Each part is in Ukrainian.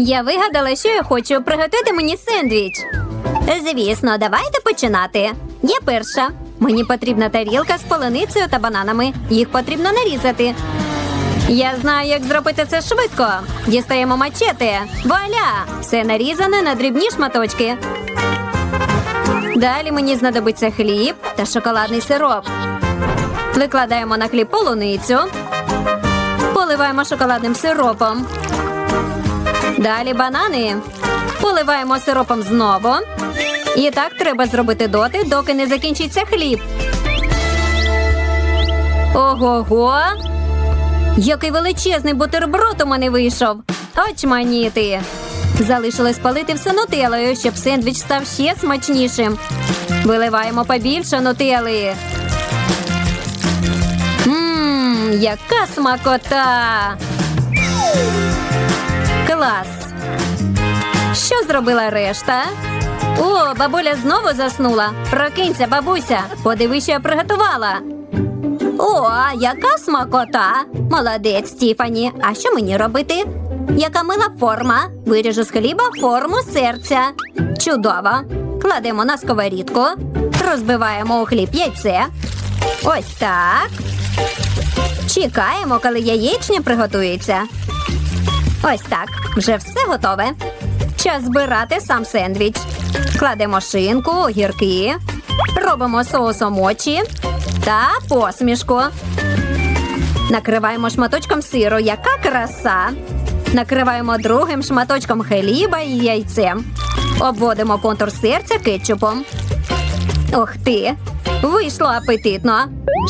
Я вигадала, що я хочу приготувати мені сендвіч. Звісно, давайте починати. Я перша. Мені потрібна тарілка з полуницею та бананами. Їх потрібно нарізати. Я знаю, як зробити це швидко. Дістаємо мачете. Вуаля! Все нарізане на дрібні шматочки. Далі мені знадобиться хліб та шоколадний сироп. Викладаємо на хліб полуницю. Поливаємо шоколадним сиропом. Далі банани. Поливаємо сиропом знову. І так треба зробити доти, доки не закінчиться хліб. Ого-го! Який величезний бутерброд у мене вийшов. Очманіти. Залишилось палити все нутелою, щоб сендвіч став ще смачнішим. Виливаємо побільше нутели. Ммм, яка смакота! Клас! Що зробила решта? О, бабуля знову заснула. Прокинься, бабуся. Подиви, що я приготувала. О, яка смакота! Молодець, Стіфані. А що мені робити? Яка мила форма. Виріжу з хліба форму серця. Чудово. Кладемо на сковорідку, розбиваємо у хліб яйце. Ось так. Чекаємо, коли яєчня приготується. Ось так. Вже все готове. Час збирати сам сендвіч. Кладемо шинку, огірки, робимо соусом очі та посмішку. Накриваємо шматочком сиру. Яка краса! Накриваємо другим шматочком хліба і яйцем. Обводимо контур серця кетчупом. Ух ти! Вийшло апетитно.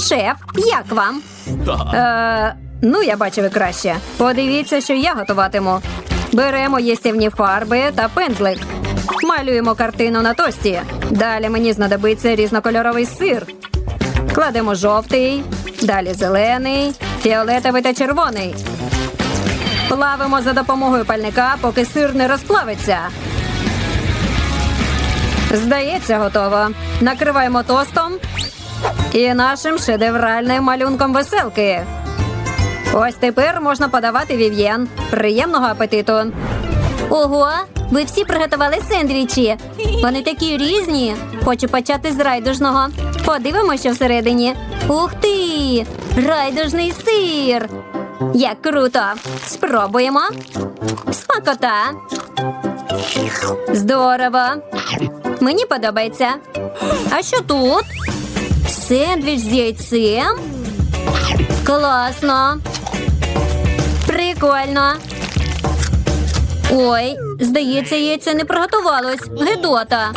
Шеф, як вам? Е, ну, я бачив і краще. Подивіться, що я готуватиму. Беремо їстівні фарби та пензлик. Малюємо картину на тості. Далі мені знадобиться різнокольоровий сир. Кладемо жовтий, далі зелений, фіолетовий та червоний. Плавимо за допомогою пальника, поки сир не розплавиться. Здається, готово. Накриваємо тостом і нашим шедевральним малюнком веселки. Ось тепер можна подавати вів'єн. Приємного апетиту. Ого, ви всі приготували сендвічі. Вони такі різні. Хочу почати з райдужного. Подивимося, що всередині. Ух ти! Райдужний сир! Як круто! Спробуємо. Смакота. Здорово. Мені подобається. А що тут? Сендвіч з яйцем? Класно. Прикольно. Ой, здається, яйце не приготувалось. Гедота.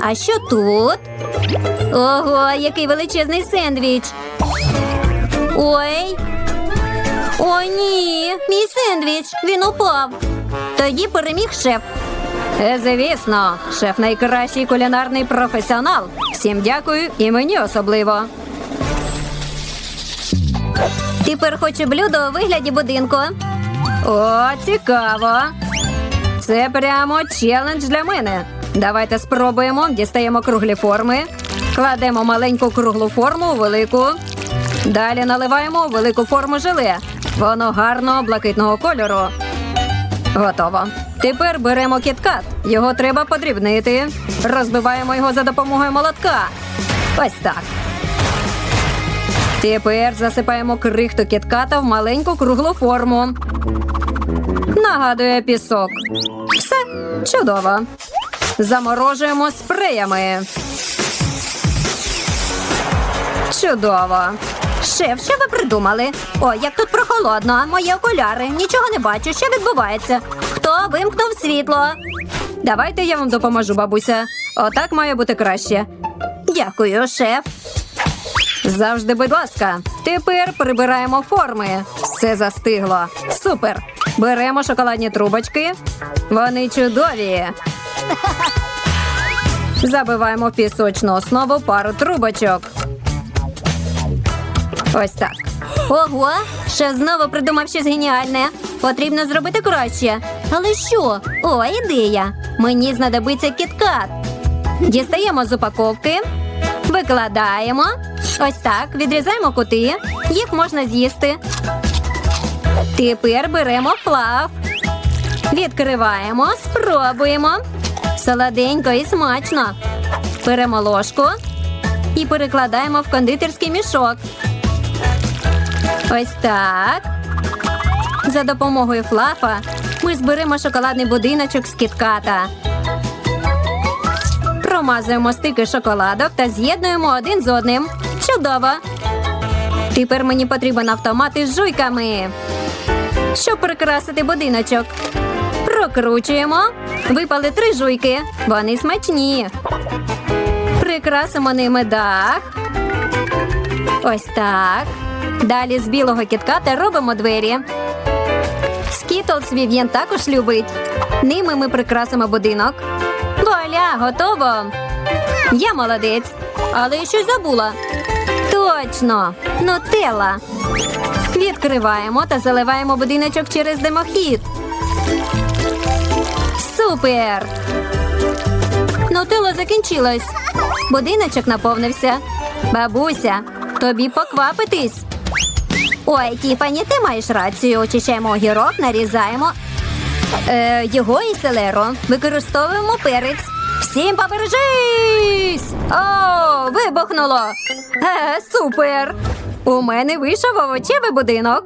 А що тут? Ого, який величезний сендвіч. Ой. О, ні, мій сендвіч. Він упав. Тоді переміг шеф. Е, Звісно, шеф найкращий кулінарний професіонал. Всім дякую і мені особливо. Тепер хочу блюдо у вигляді будинку. О, цікаво. Це прямо челендж для мене. Давайте спробуємо. Дістаємо круглі форми, кладемо маленьку круглу форму у велику. Далі наливаємо у велику форму желе. Воно гарного блакитного кольору. Готово. Тепер беремо кіткат. Його треба подрібнити. Розбиваємо його за допомогою молотка. Ось так. Тепер засипаємо крихту кітката в маленьку круглу форму. Нагадує пісок. Все чудово. Заморожуємо спреями. Чудово. Шеф, що ви придумали? О, як тут прохолодно. Мої окуляри. Нічого не бачу. Що відбувається? Хто вимкнув світло? Давайте я вам допоможу, бабуся. Отак має бути краще. Дякую, шеф. Завжди, будь ласка. Тепер прибираємо форми. Все застигло. Супер. Беремо шоколадні трубочки. Вони чудові. Забиваємо в пісочну основу пару трубочок. Ось так. Ого, шеф знову придумав щось геніальне. Потрібно зробити краще. Але що? О, ідея. Мені знадобиться кіткат. Дістаємо з упаковки, викладаємо. Ось так, відрізаємо кути. Їх можна з'їсти. Тепер беремо плав. Відкриваємо, спробуємо. Солоденько і смачно. Беремо ложку і перекладаємо в кондитерський мішок. Ось так. За допомогою флафа ми зберемо шоколадний будиночок з кітката. Промазуємо стики шоколадок та з'єднуємо один з одним. Чудово! Тепер мені потрібен автомат із жуйками. Щоб прикрасити будиночок. Прокручуємо. Випали три жуйки. Вони смачні. Прикрасимо ними дах. Ось так. Далі з білого кітката робимо двері. Скітлс Вів'єн також любить. Ними ми прикрасимо будинок. Вуаля, готово. Я молодець. Але я щось забула. Точно, нутелла. Відкриваємо та заливаємо будиночок через димохід. Супер! Нутелла закінчилась. Будиночок наповнився. Бабуся, тобі поквапитись. Ой, Тіфані, ти маєш рацію. Очищаємо огірок, нарізаємо е, його і селеру. Використовуємо перець. Всім побережись! О, вибухнуло! Е, супер! У мене вийшов овочевий будинок.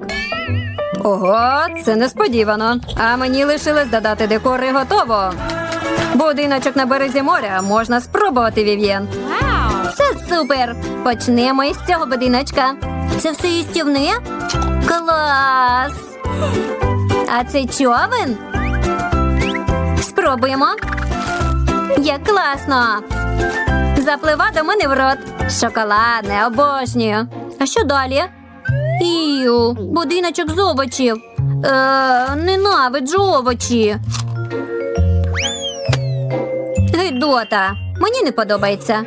Ого, це несподівано. А мені лишилось додати декор і готово. Будиночок на березі моря можна спробувати, Вів'єн. Це супер! Почнемо із цього будиночка. Це все їстівне? Клас! А це човен? Спробуємо. Як класно! Заплива до мене в рот. Шоколадне, обожнюю. А що далі? Ію, будиночок з овочів. Е, ненавиджу овочі. Гидота, мені не подобається.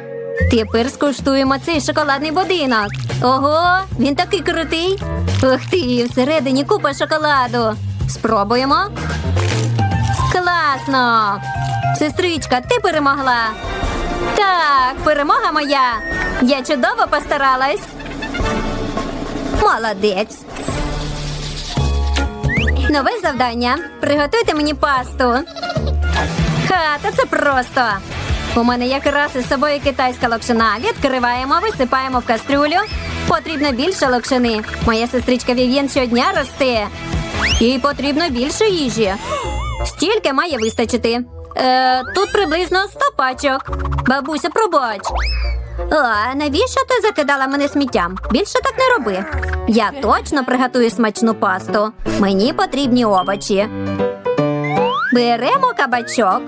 Тепер скуштуємо цей шоколадний будинок. Ого, він такий крутий. Ух ти, всередині купа шоколаду. Спробуємо. Класно! Сестричка, ти перемогла. Так, перемога моя. Я чудово постаралась. Молодець. Нове завдання. Приготуйте мені пасту. Ха, та це просто. У мене якраз із собою китайська локшина. Відкриваємо, висипаємо в кастрюлю. Потрібно більше локшини. Моя сестричка Вів'єн щодня росте. Їй потрібно більше їжі. Стільки має вистачити. Е, тут приблизно 100 пачок. Бабуся, пробач. А навіщо ти закидала мене сміттям? Більше так не роби. Я точно приготую смачну пасту. Мені потрібні овочі. Беремо кабачок.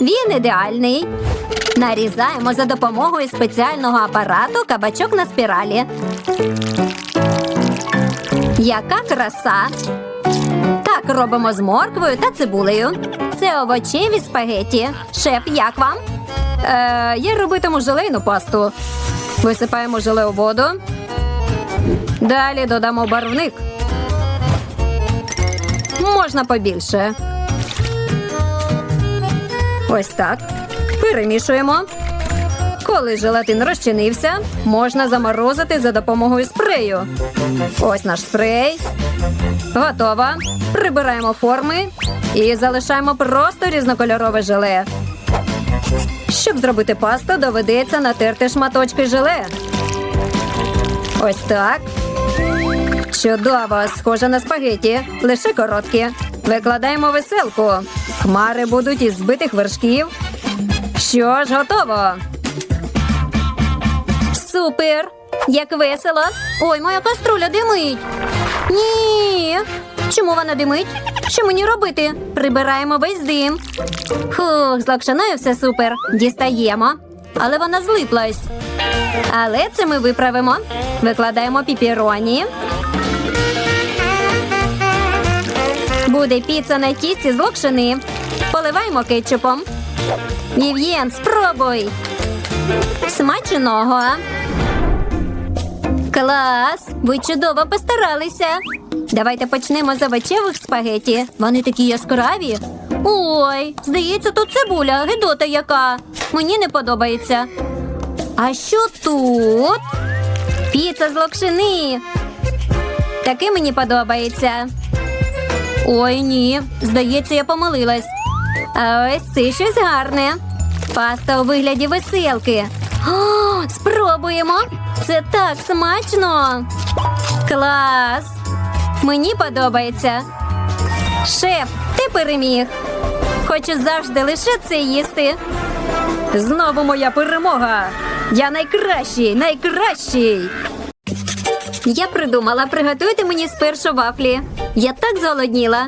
Він ідеальний. Нарізаємо за допомогою спеціального апарату кабачок на спіралі. Яка краса! Робимо з морквою та цибулею. Це овочеві спагеті. Шеф, як вам? Е, я робитиму желейну пасту. Висипаємо желе у воду. Далі додамо барвник. Можна побільше. Ось так. Перемішуємо. Коли желатин розчинився, можна заморозити за допомогою спрею. Ось наш спрей. Готово. Прибираємо форми і залишаємо просто різнокольорове желе. Щоб зробити пасту, доведеться натерти шматочки желе. Ось так. Чудово, схоже на спагеті, лише короткі. Викладаємо веселку. Хмари будуть із збитих вершків. Що ж, готово. Супер! Як весело! Ой, моя каструля димить. Ні. Чому вона димить? Що мені робити? Прибираємо весь дим. Фух, з локшиною все супер. Дістаємо. Але вона злиплась. Але це ми виправимо. Викладаємо піпіроні. Буде піца на тісті з локшини. Поливаємо кетчупом. Вів'єн, спробуй. Смачного. Клас! Ви чудово постаралися. Давайте почнемо з овочевих спагеті. Вони такі яскраві. Ой, здається, тут цибуля, гидота яка. Мені не подобається. А що тут? Піца з локшини. Таке мені подобається. Ой, ні. Здається, я помилилась. А ось це щось гарне. Паста у вигляді веселки. О, спробуємо. Це так смачно. Клас. Мені подобається. Шеф, ти переміг. Хочу завжди лише це їсти. Знову моя перемога. Я найкращий, найкращий. Я придумала, приготуйте мені спершу вафлі. Я так зголодніла.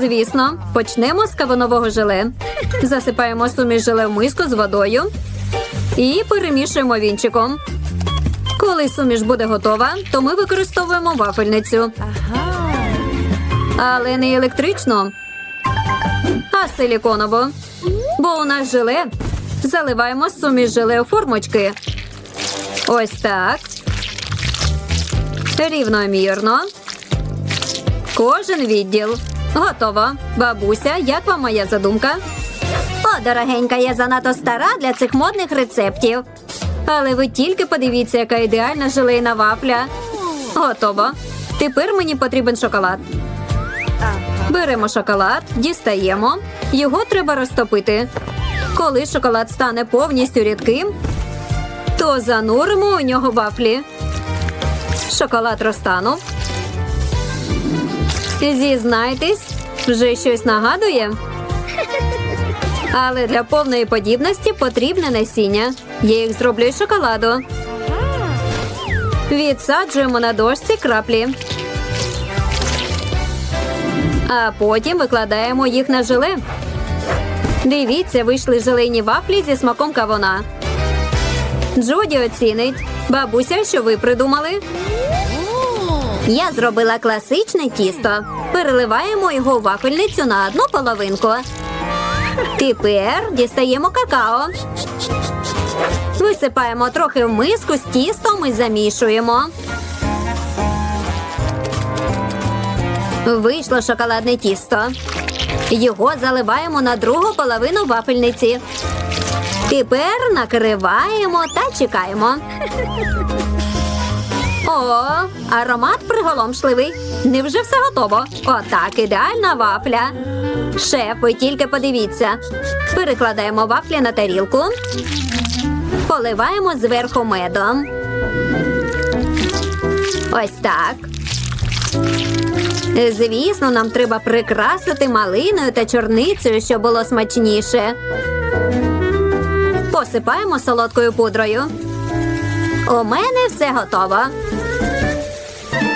Звісно, почнемо з кавунового желе. Засипаємо суміш желе в миску з водою і перемішуємо вінчиком. Коли суміш буде готова, то ми використовуємо вафельницю. Але не електричну, а силіконову. Бо у нас желе. Заливаємо суміш желе у формочки. Ось так. Рівномірно. Кожен відділ. Готово. Бабуся, як вам моя задумка? О, дорогенька, я занадто стара для цих модних рецептів. Але ви тільки подивіться, яка ідеальна желейна вафля. Готово. Тепер мені потрібен шоколад. Беремо шоколад, дістаємо. Його треба розтопити. Коли шоколад стане повністю рідким, то зануримо у нього вафлі. Шоколад розтанув. Зізнайтесь, вже щось нагадує. Але для повної подібності потрібне насіння. Я їх зроблю із шоколаду. Відсаджуємо на дошці краплі. А потім викладаємо їх на желе. Дивіться, вийшли желейні вафлі зі смаком кавуна. Джоді оцінить. Бабуся, що ви придумали? Я зробила класичне тісто. Переливаємо його у вафельницю на одну половинку. Тепер дістаємо какао. Висипаємо трохи в миску з тістом і замішуємо. Вийшло шоколадне тісто. Його заливаємо на другу половину вафельниці. Тепер накриваємо та чекаємо. О, аромат приголомшливий. Невже все готово? Отак, ідеальна вафля. Шеф, ви тільки подивіться. Перекладаємо вафлі на тарілку. Поливаємо зверху медом. Ось так. Звісно, нам треба прикрасити малиною та чорницею, щоб було смачніше. Посипаємо солодкою пудрою. У мене все готово.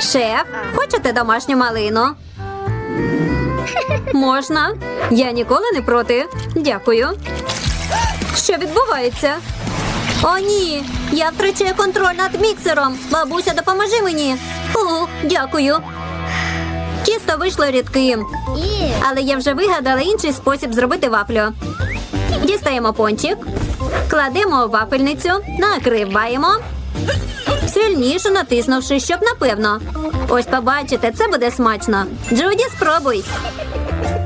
Шеф, хочете домашню малину? Можна. Я ніколи не проти. Дякую. Що відбувається? О, ні. Я втрачаю контроль над міксером. Бабуся, допоможи мені. О, дякую. Тісто вийшло рідким. Але я вже вигадала інший спосіб зробити вафлю. Дістаємо пончик, кладемо у вафельницю, накриваємо. Сильніше натиснувши, щоб напевно. Ось побачите, це буде смачно. Джуді, спробуй.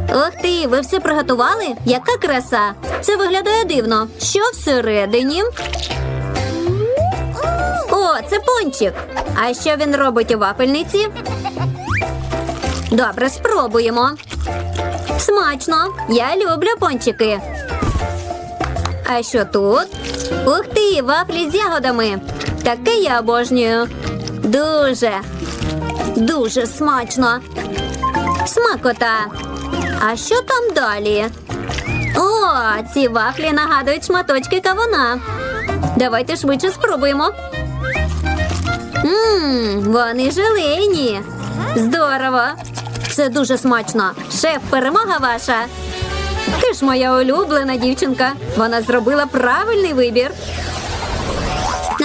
Ух ти, ви все приготували? Яка краса! Це виглядає дивно. Що всередині? О, це пончик. А що він робить у вафельниці? Добре, спробуємо. Смачно. Я люблю пончики. А що тут? Ух ти, вафлі з ягодами. Таке я обожнюю. Дуже, дуже смачно. Смакота. А що там далі? О, ці вафлі нагадують шматочки кавуна. Давайте швидше спробуємо. Ммм, вони желейні. Здорово. Це дуже смачно. Шеф, перемога ваша. Ти ж моя улюблена дівчинка. Вона зробила правильний вибір.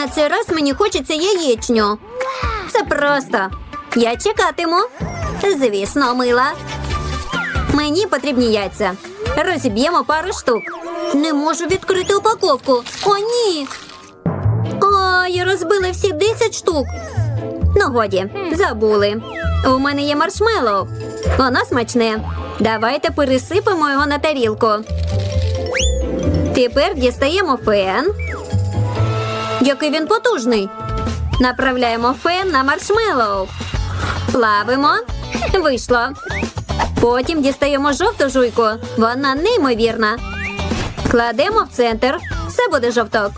На цей раз мені хочеться яєчню. Це просто. Я чекатиму. Звісно, мила. Мені потрібні яйця. Розіб'ємо пару штук. Не можу відкрити упаковку. О, ні. О, я розбила всі 10 штук. Ну, годі, забули. У мене є маршмеллоу. Воно смачне. Давайте пересипемо його на тарілку. Тепер дістаємо фен. Який він потужний. Направляємо фен на маршмеллоу. Плавимо. Вийшло. Потім дістаємо жовту жуйку. Вона неймовірна. Кладемо в центр. Це буде жовток.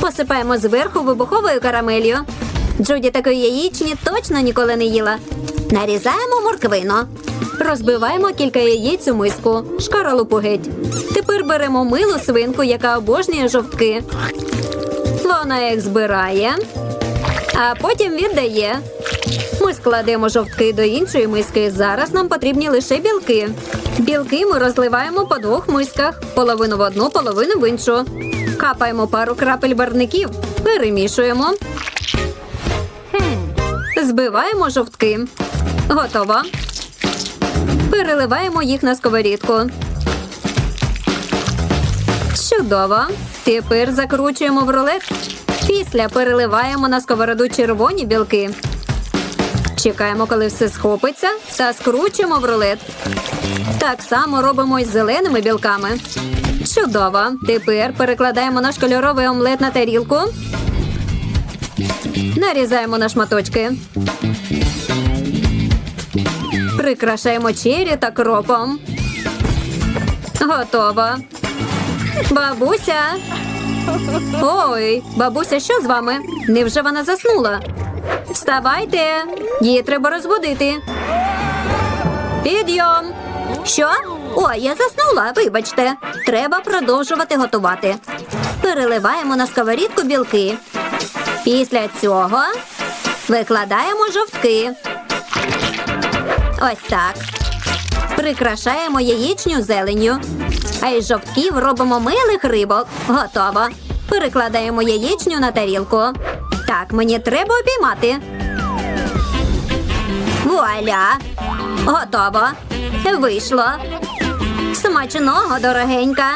Посипаємо зверху вибуховою карамелью. Джуді такої яєчні точно ніколи не їла. Нарізаємо морквину. Розбиваємо кілька яєць у миску. Шкаралупу геть. Тепер беремо милу свинку, яка обожнює жовтки. Вона їх збирає, а потім віддає. Ми складемо жовтки до іншої миски. Зараз нам потрібні лише білки. Білки ми розливаємо по двох мисках: половину в одну, половину в іншу. Капаємо пару крапель барників, перемішуємо. Збиваємо жовтки. Готово. Переливаємо їх на сковорідку. Чудово. Тепер закручуємо в рулет. Після переливаємо на сковороду червоні білки. Чекаємо, коли все схопиться, та скручуємо в рулет. Так само робимо із зеленими білками. Чудово. Тепер перекладаємо наш кольоровий омлет на тарілку. Нарізаємо на шматочки. Прикрашаємо чері та кропом. Готово. Бабуся. Ой, бабуся, що з вами? Невже вона заснула? Вставайте, її треба розбудити. Підйом. Що? Ой, я заснула, вибачте. Треба продовжувати готувати. Переливаємо на сковорідку білки. Після цього викладаємо жовтки. Ось так. Прикрашаємо яєчню зеленню. А із жовтків робимо милих рибок. Готово. Перекладаємо яєчню на тарілку. Так, мені треба обіймати. Вуаля! Готово. Вийшло. Смачного, дорогенька.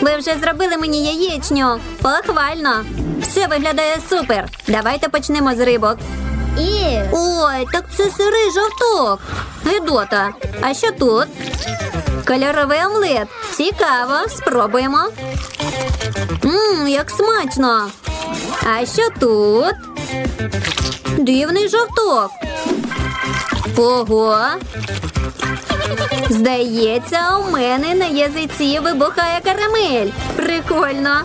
Ви вже зробили мені яєчню. Похвально. Все виглядає супер. Давайте почнемо з рибок. Ой, так це сирий жовток. Гидота. А що тут? Кольоровий омлет. Цікаво, спробуємо. Мм, як смачно. А що тут? Дивний жовток. Ого. Здається, у мене на язиці вибухає карамель. Прикольно.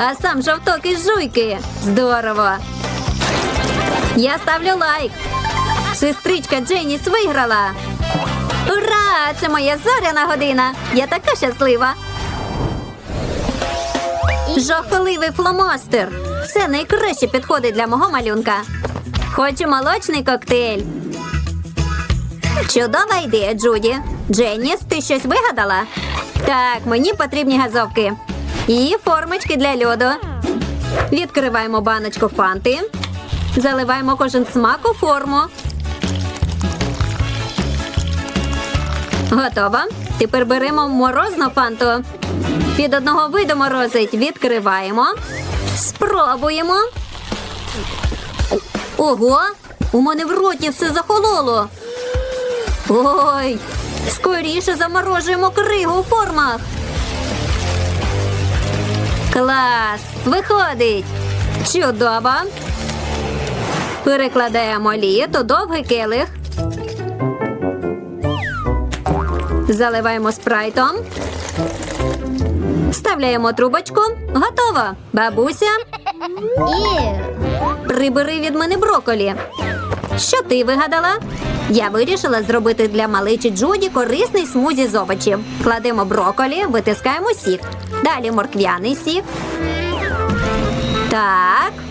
А сам жовток із жуйки. Здорово. Я ставлю лайк. Сестричка Дженіс виграла. Ура! Це моя зоряна година. Я така щаслива. Жахливий фломастер. Це найкраще підходить для мого малюнка. Хочу молочний коктейль. Чудова ідея, Джуді. Дженіс, ти щось вигадала? Так, мені потрібні газовки. І формочки для льоду. Відкриваємо баночку фанти. Заливаємо кожен смак у форму. Готово. Тепер беремо морозну фанту. Від одного виду морозить. Відкриваємо. Спробуємо. Ого! У мене в роті все захололо. Ой, скоріше заморожуємо кригу у формах. Клас! Виходить! Чудово! Перекладаємо літ у довгий келих. Заливаємо спрайтом. Вставляємо трубочку. Готово. Бабуся, прибери від мене броколі. Що ти вигадала? Я вирішила зробити для маличі Джуді корисний смузі з овочів. Кладемо броколі, витискаємо сік. Далі морквяний сік. Так.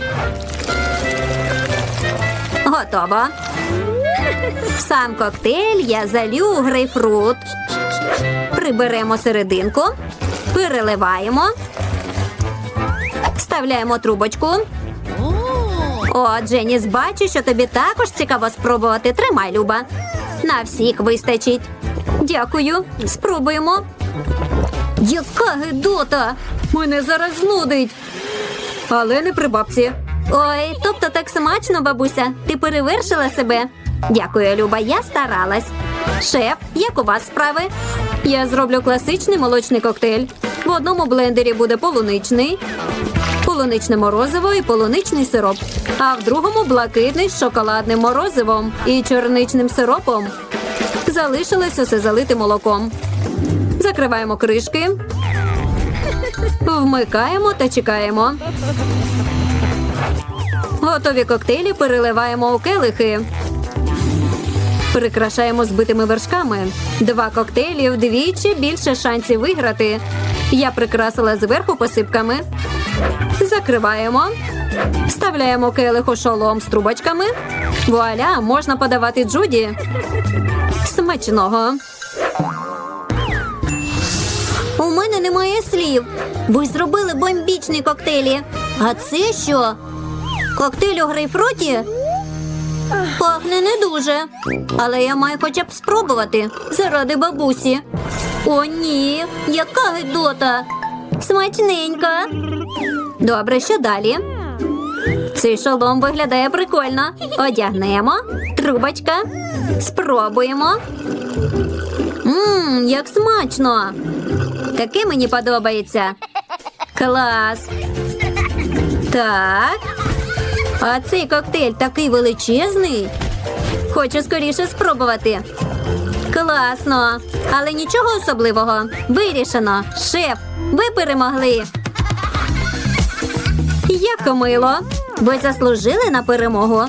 Готово. Сам коктейль я залю у грейпфрут. Приберемо серединку, переливаємо, вставляємо трубочку. О, Дженіс, бачу, що тобі також цікаво спробувати. Тримай, Люба. На всіх вистачить. Дякую. Спробуємо. Яка гидота! Мене зараз знудить. Але не при бабці. Ой, тобто так смачно, бабуся. Ти перевершила себе. Дякую, Люба, я старалась. Шеф, як у вас справи? Я зроблю класичний молочний коктейль. В одному блендері буде полуничний, полуничне морозиво і полуничний сироп. А в другому блакитний з шоколадним морозивом і чорничним сиропом. Залишилось усе залити молоком. Закриваємо кришки. Вмикаємо та чекаємо. Готові коктейлі переливаємо у келихи. Прикрашаємо збитими вершками. Два коктейлі вдвічі більше шансів виграти. Я прикрасила зверху посипками. Закриваємо. Вставляємо келих у шолом з трубочками. Вуаля, можна подавати Джуді. Смачного. У мене немає слів. Ви зробили бомбічні коктейлі. А це що? Коктейль у грейпфруті? Пахне не дуже. Але я маю хоча б спробувати заради бабусі. О, ні, яка гидота. Смачненька. Добре, що далі? Цей шолом виглядає прикольно. Одягнемо. Трубочка. Спробуємо. Мм, як смачно. Таке мені подобається. Клас. Так. А цей коктейль такий величезний. Хочу скоріше спробувати. Класно. Але нічого особливого. Вирішено. Шеф, ви перемогли. Як мило. Ви заслужили на перемогу.